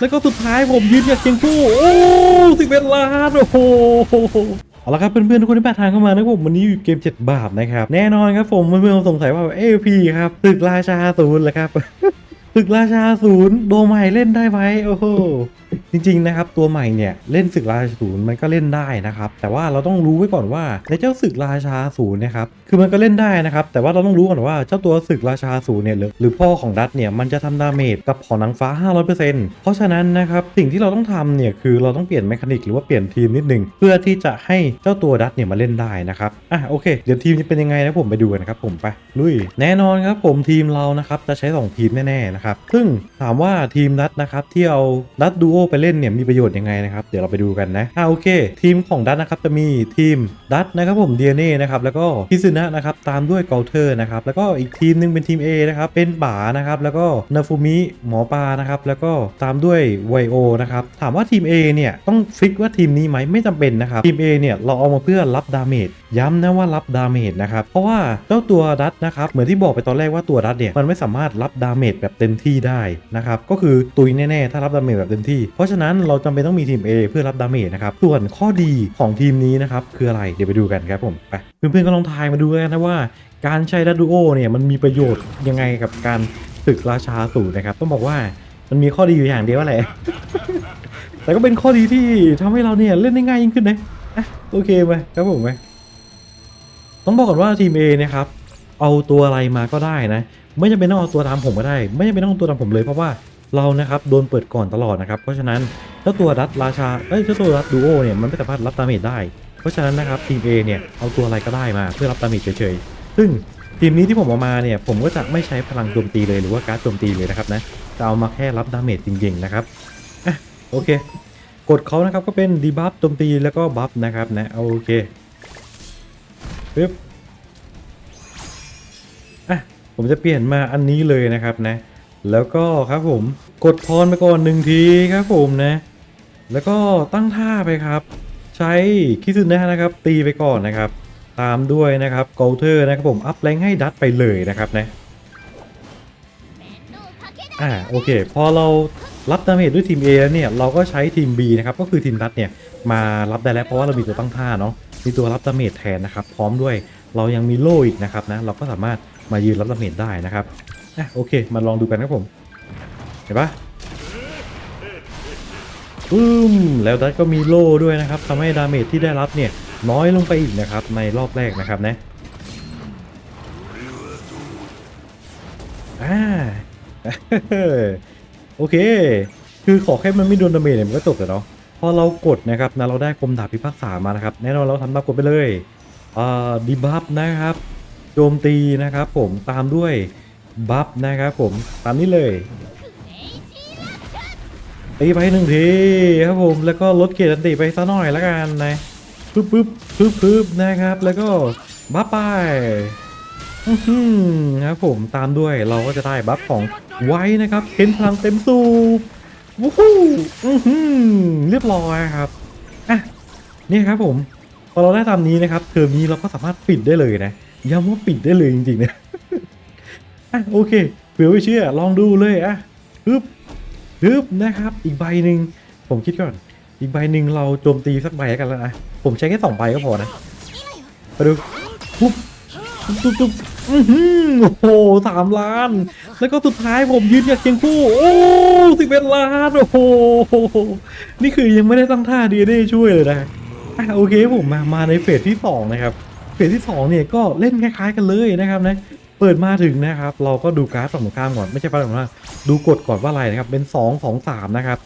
แล้วก็สุดท้ายผมยืนกับเคียงคู่ โอ้สิบเอ็ดล้านโอ้โหเอาละครับเพื่อนๆทุกคนที่แปดทางเข้ามานะครับผมวันนี้อยู่เกม 7 บาปนะครับ แน่นอนครับผมเพื่อนๆสงสัยว่าเอพีครับตึกราชาศูนย์แหละครับตึกราชาศูนย์โดใหม่เล่นได้ไหมโอ้โห จริงๆนะครับตัวใหม่เนี่ยเล่นศึกราชาศูนย์มันก็เล่นได้นะครับแต่ว่าเราต้องรู้ไว้ก่อนว่าในเจ้าศึกราชาศูนย์นะครับคือมันก็เล่นได้นะครับแต่ว่าเราต้องรู้ก่อนว่าเจ้าตัวศึกราชาศูนย์เนี่ยหรือหรือพ่อของดัตเนี่ยมันจะทำดาเมจกับของนางฟ้า 500%เพราะฉะนั้นนะครับสิ่งที่เราต้องทำเนี่ยคือเราต้องเปลี่ยนแมคานิกหรือว่าเปลี่ยนทีมนิดนึงเพื่อที่จะให้เจ้าตัวดัตเนี่ยมาเล่นได้นะครับอะโอเคเดี๋ยวทีมจะเป็นยังไงนะผมไปดูกันนะครับผมไปลุยแน่นอนครับผมทีมเรานะครับจะใช้ 2 ทีมแน่ๆนะครับซึ่งถามว่าทีมดัตนะครับที่เอาดัตดูโไปเล่นเนี่ยมีประโยชน์ยังไงนะครับ เดี๋ยวเราไปดูกันนะอะโอเค ทีมของดัตนะครับจะมีทีมดัตนะครับผม DNA นะครับแล้วก็คิซึนะนะครับตามด้วยเกลเทอร์นะครับแล้วก็อีกทีมหนึงเป็นทีม A นะครับเป็นป๋านะครับแล้วก็นาฟูมิหมอปลานะครับแล้วก็ตามด้วยไวโอนะครับถามว่าทีม A เนี่ยต้องฟิกว่าทีมนี้ไหมไม่จำเป็นนะครับทีม A เนี่ยเราเอามาเพื่อรับดาเมจย้ำนะว่ารับดาเมจนะครับ เพราะว่าเจ้าตัวดัตนะครับ เหมือนที่บอกไปตอนแรกว่าตัวดัตเนี่ย มันไม่สามารถรับดาเมจแบบเต็มที่ได้นะครับ ก็คือตุยแน่ ๆ ถ้ารับดาเมจแบบเต็มที่เพราะฉะนั้นเราจำเป็นต้องมีทีม A เพื่อรับดาเมจนะครับ ส่วนข้อดีของทีมนี้นะครับคืออะไรเดี๋ยวไปดูกันครับผมไปเพื่อนๆก็ลองทายมาดูกันนะว่า การใช้ดัตดูโอเนี่ยมันมีประโยชน์ยังไงกับการศึกราชาสูตรนะครับ ต้องบอกว่ามันมีข้อดีอยู่อย่างเดียวแหละแต่ก็เป็นข้อดีที่ทำให้เราเนี่ยเล่นได้ง่ายยิ่งขึ้นนะอะโอเคไหมครับผมไหมต้องบอกก่อนว่าทีม A นะครับเอาตัวอะไรมาก็ได้นะ ไม่จำเป็นต้องเอาตัวตามผมก็ได้ ไม่จำเป็นต้องเอาตัวตามผมเลยเพราะว่า เรานะครับโดนเปิดก่อนตลอดนะครับ เพราะฉะนั้นเจ้าตัวดัตราชาเอ้ยเจ้าตัวดัตดูโอเนี่ยมันไม่สามารถรับดาเมจได้ เพราะฉะนั้นนะครับทีม A เนี่ยเอาตัวอะไรก็ได้มาเพื่อรับดาเมจเฉยๆ ซึ่งทีมนี้ที่ผมเอามาเนี่ยผมก็จะไม่ใช้พลังโจมตีเลยหรือว่าการ์ดโจมตีเลยนะครับนะจะเอามาแค่รับดาเมจจริงๆนะครับอะโอเคกดเขานะครับก็เป็นดีบัฟโจมตีแล้วก็บัฟนะครับนะโอเคปึ๊บอะผมจะเปลี่ยนมาอันนี้เลยนะครับนะ แล้วก็ครับผมกดพรไปก่อนหนึ่งทีครับผมนะ แล้วก็ตั้งท่าไปครับ ใช้คิซึนะนะครับ ตีไปก่อนนะครับ ตามด้วยนะครับโกลเทอร์นะครับผมอัพแรงให้ดัตไปเลยนะครับนะอ่าโอเค พอเรารับดาเมจด้วยทีม A แล้วเนี่ยเราก็ใช้ทีม B นะครับก็คือทีมดัตเนี่ยมารับได้แล้วเพราะว่าเรามีตัวตั้งท่าเนาะมีตัวรับดาเมจแทนนะครับ พร้อมด้วยเรายังมีโล่อีกนะครับนะเราก็สามารถ มายืนรับดาเมจได้นะครับอะโอเค มาลองดูกันครับผม เห็นปะอืมแล้วดัตก็มีโล่ด้วยนะครับทำให้ดาเมจที่ได้รับเนี่ยน้อยลงไปอีกนะครับ ในรอบแรกนะครับนะอ่าโอเค คือขอแค่มันไม่โดนดาเมจเนี่ยมันก็จบแล้วเนาะพอเรากดนะครับนะเราได้คมดาบพิพากษามานะครับ แน่นอนเราทำตามกดไปเลยอ่าดีบัฟนะครับ โจมตีนะครับผมตามด้วยบัฟนะครับผมตามนี้เลยตีไปหนึ่งทีครับผมแล้วก็ลดเกรดอันติไปสักหน่อยละกันนะปึ๊บปึ๊บปึ๊บปึ๊บนะครับ แล้วก็บัฟไปครับผมตามด้วยเราก็จะได้บัฟของไว้นะครับเห็นพลังเต็มสูบวู้ฮู้อื้อหือเรียบร้อยครับอะนี่ครับผมพอเราได้ตามนี้นะครับเทอมนี้เราก็สามารถปิดได้เลยนะ ย้ำว่าปิดได้เลยจริงๆนะอะโอเคเผื่อไม่เชื่อ ลองดูเลยอะปึ๊บฮึบนะครับ อีกใบหนึ่งผมคิดก่อน อีกใบหนึ่งเราโจมตีสักใบกันแล้วนะผมใช้แค่สองใบก็พอนะมาดูปุ๊บตุ๊บตุ๊บโอ้โหสามล้าน แล้วก็สุดท้ายผมยืนกับเคียงคู่ โอ้สิบเอ็ดล้าน โอ้โห นี่คือยังไม่ได้ตั้งท่าดีได้ช่วยเลยนะ โอเคผมมา มาในเฟสที่สองนะครับ ฟสที่สองเนี่ยก็เล่นคล้าย ๆ กันเลยนะครับนะเปิดมาถึงนะครับเราก็ดูการ์ดฝั่งตรงข้ามก่อนไม่ใช่ฝั่งตรงข้ามดูกฎก่อนว่าอะไรนะครับเป็น 2 2 3 นะครับ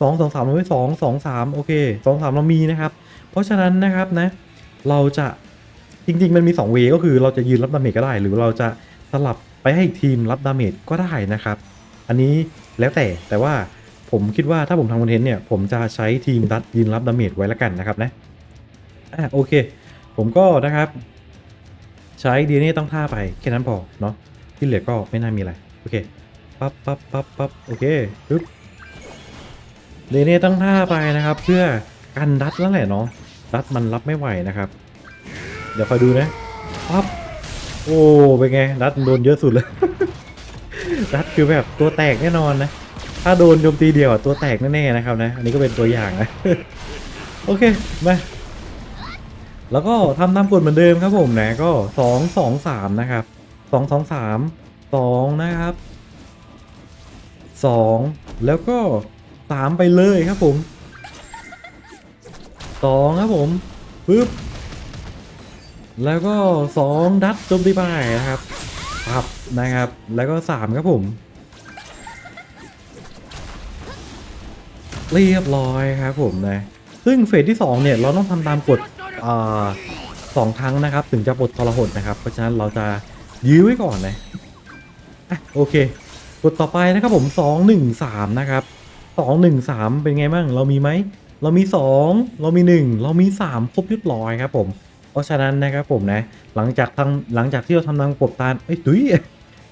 2 2 3เราไม่2 2 3 โอเค 2 3 เรามีนะครับ เพราะฉะนั้นนะครับนะเราจะจริง ๆ มันมี2เวก็คือเราจะยืนรับดาเมจก็ได้ หรือเราจะสลับไปให้อีกทีมรับดาเมจก็ได้นะครับ อันนี้แล้วแต่แต่ว่าผมคิดว่าถ้าผมทำคอนเทนต์เนี่ยผมจะใช้ทีมรัดยืนรับดาเมจไว้แล้วกันนะครับนะอะโอเค ผมก็นะครับ ใช้ดีนี่ต้องท่าไปแค่นั้นพอเนาะที่เหลือก็ไม่น่ามีอะไรโอเคปั๊บปั๊บปั๊บปั๊บโอเคปึ๊บเดเน่ตั้งท่าไปนะครับ เพื่อกันดัดแล้วแหละเนาะดัดมันรับไม่ไหวนะครับ เดี๋ยวคอยดูนะปั๊บโอ้เป็นไงดัดโดนเยอะสุดเลยดัดคือแบบตัวแตกแน่นอนนะถ้าโดนโจมตีเดียวตัวแตกแน่ๆนะครับนะ อันนี้ก็เป็นตัวอย่างนะ โอเค มา แล้วก็ทำตามกฎเหมือนเดิมครับผมนะก็สองสองสามนะครับสองสองสามสองนะครับสองแล้วก็สามไปเลยครับผมสองครับผมปึ๊บแล้วก็สองดัดโจมตีไปนะครับปับนะครับ แล้วก็สามครับผม เรียบร้อยครับผมนะซึ่งเฟสที่ 2 เนี่ย เราต้องทำตามกฎ สองครั้งนะครับถึงจะปลดทรหดนะครับ เพราะฉะนั้นเราจะยื้อไว้ก่อนนะอะโอเคกฎต่อไปนะครับผม2 1 3นะครับ2 1 3เป็นไงบ้างเรามีไหมเรามี2เรามี1เรามี3ครบเรียบร้อยครับผม เพราะฉะนั้นนะครับผมนะหลังจากทำหลังจากที่เราทำตามกฎตาเอ้ยตุ้ย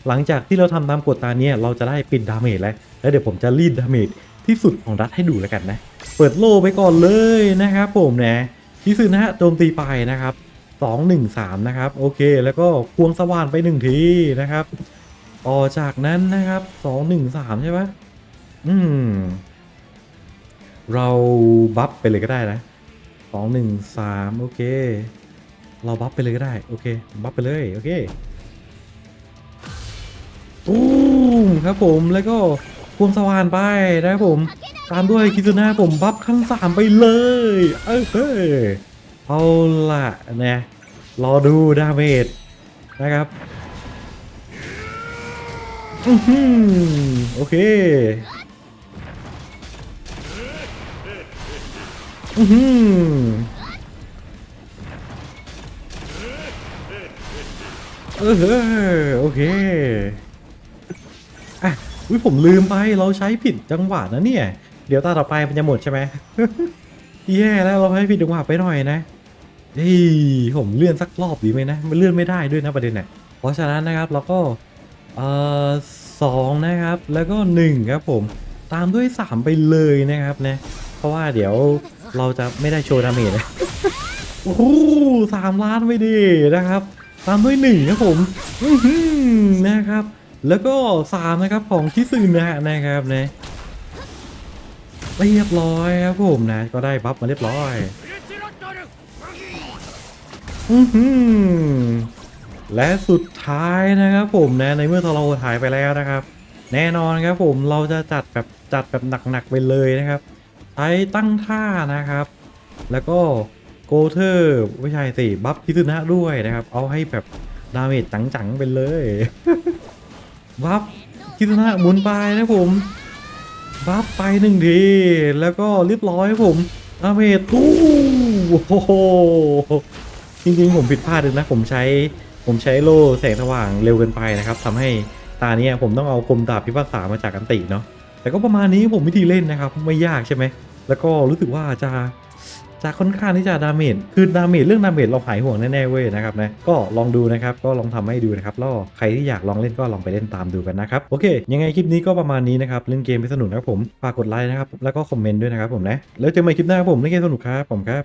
หลังจากที่เราทำตามกฎตาเนี่ยเราจะได้ปิดดาเมจแล้ว แล้วเดี๋ยวผมจะรีดดาเมจที่สุดของรัฐให้ดูแล้วกันนะ เปิดโล่ไปก่อนเลยนะครับผมนะ ที่สุดนะฮะโจมตีไปนะครับ2 1 3นะครับโอเคแล้วก็ควงสว่านไป1ทีนะครับต่อจากนั้นนะครับ2 1 3ใช่ปะอืม เราบัฟไปเลยก็ได้นะ2 1 3โอเค เราบัฟไปเลยก็ได้ โอเค บัฟไปเลย โอเคตูมครับผมแล้วก็ วงสว่านไปนะครับผม ตามด้วยคิซุนะผมบัฟขั้นสามไปเลย เออเฮ้ยเอาละนะรอดูดาเมจนะครับอื้อหือโอเคอือหือเออเฮ้ยโอเค อุ้ยผมลืมไปเราใช้ผิดจังหวะนะเนี่ย เดี๋ยวตาต่อไปมันจะหมดใช่ไหมแย่แล้วเราใช้ผิดจังหวะไปหน่อยนะเฮ้ยผมเลื่อนสักรอบดีไหมนะมันเลื่อนไม่ได้ด้วยนะประเด็นเนี่ยเพราะฉะนั้นนะครับเราก็เอ่อสองนะครับแล้วก็หนึ่งครับผมตามด้วยสามไปเลยนะครับนะเพราะว่าเดี๋ยวเราจะไม่ได้โชว์ดาเมจนะโอ้โหสามล้านไม่ดีนะครับ ตามด้วยหนึ่งครับผมนะครับ แล้วก็สามนะครับของที่ซึนะนะครับนะเรียบร้อยครับผมนะ ก็ได้บัฟมาเรียบร้อยอือหือและสุดท้ายนะครับผมนะในเมื่อเราถ่ายไปแล้วนะครับ แน่นอนครับผมเราจะจัดแบบจัดแบบหนักๆไปเลยนะครับใช้ตั้งท่านะครับ แล้วก็โกเทอร์ไม่ใช่สิบัฟคิซึนะด้วยนะครับ เอาให้แบบดาเมจจังๆไปเลย บัฟคิซึนะหมุนไปนะผมบัฟไปหนึ่งที แล้วก็เรียบร้อยผมดาเมทู่โอ้โหจริงๆผมผิดพลาดเลยนะ ผมใช้ผมใช้โล่แสงสว่างเร็วเกินไปนะครับทำให้ตาเนี้ยผมต้องเอาคมดาบพิพากษามาจากอันติเนาะแต่ก็ประมาณนี้ผมวิธีเล่นนะครับ ไม่ยากใช่ไหม แล้วก็รู้สึกว่าจะ จะค่อนข้างที่จะดาเมจคือดาเมจเรื่องดาเมจเราหายห่วงแน่ๆเว้ยนะครับนะก็ลองดูนะครับก็ลองทำให้ดูนะครับแล้วใครที่อยากลองเล่นก็ลองไปเล่นตามดูกันนะครับโอเค ยังไงคลิปนี้ก็ประมาณนี้นะครับเล่นเกมไปสนุกนะครับผมฝากกดไลค์นะครับแล้วก็คอมเมนต์ด้วยนะครับผมนะแล้วเจอกันใหม่คลิปหน้าครับผมเล่นเกมสนุกครับผมครับ